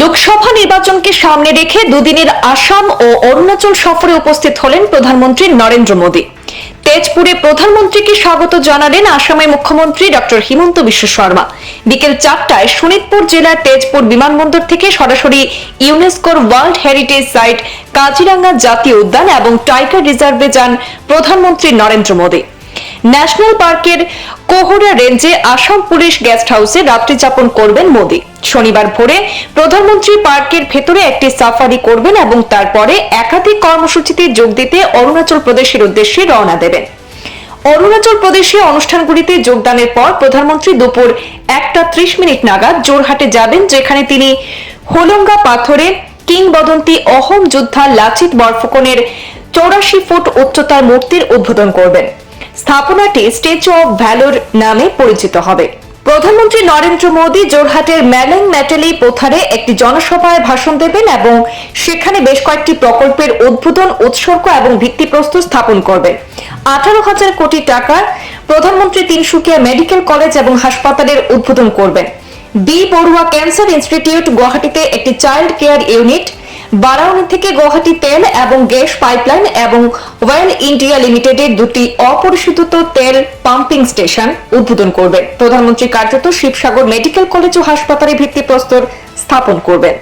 লোকসভা নির্বাচনকে সামনে রেখে দুদিনের আসাম ও অরুণাচল সফরে উপস্থিত হলেন প্রধানমন্ত্রী নরেন্দ্র মোদী। তেজপুরে প্রধানমন্ত্রীকে স্বাগত জানালেন আসামের মুখ্যমন্ত্রী ডক্টর হিমন্ত বিশ্ব শর্মা। বিকেল চারটায় শোনিতপুর জেলার তেজপুর বিমানবন্দর থেকে সরাসরি ইউনেস্কোর ওয়ার্ল্ড হেরিটেজ সাইট, কাজিরাঙ্গা জাতীয় উদ্যান এবং টাইগার রিজার্ভে যান প্রধানমন্ত্রী নরেন্দ্র মোদী। ন্যাশনাল পার্কের কোহরা রেঞ্জে আসাম পুলিশ গেস্ট হাউসে রাত্রি যাপন করবেন মোদী। শনিবার ভোরে প্রধানমন্ত্রী পার্কের ভেতরে একটি সাফারি করবেন এবং তারপরে একাধিক কর্মসূচিতে যোগ দিতে অরুণাচল প্রদেশের উদ্দেশ্যে রওনা দেবেন। অরুণাচল প্রদেশে অনুষ্ঠানগুলিতে যোগদানের পর প্রধানমন্ত্রী দুপুর একটা ত্রিশ মিনিট নাগাদ জোরহাটে যাবেন, যেখানে তিনি হোলঙ্গা পাথরে কিংবদন্তি অহম যোদ্ধা লাচিত বরফুকনের চৌরাশি ফুট উচ্চতার মূর্তির উদ্বোধন করবেন। স্থাপনাটি স্ট্যাচু অব ভ্যালোর নামে পরিচিত হবে। প্রধানমন্ত্রী নরেন্দ্র মোদী জোরহাটের ম্যালেং ম্যাটেলি পোথারে একটি জনসভায় ভাষণ দেবেন এবং সেখানে বেশ কয়েকটি প্রকল্পের উদ্বোধন, উৎসর্গ এবং ভিত্তিপ্রস্তর স্থাপন করবেন। আঠারো হাজার কোটি টাকার প্রধানমন্ত্রী তিনসুকিয়া মেডিকেল কলেজ এবং হাসপাতালের উদ্বোধন করবেন। বি বড়ুয়া ক্যান্সার ইনস্টিটিউট গুয়াহাটিতে একটি চাইল্ড কেয়ার ইউনিট বারাউনি থেকে গৌহাটি তেল এবং গ্যাস পাইপলাইন এবং ওয়েল ইন্ডিয়া লিমিটেডের দুটি অপরিশোধিত তেল পাম্পিং স্টেশন উদ্বোধন করবেন প্রধানমন্ত্রী কার্যত শিবসাগর মেডিকেল কলেজ ও হাসপাতালে ভিত্তিপ্রস্তর স্থাপন করবেন।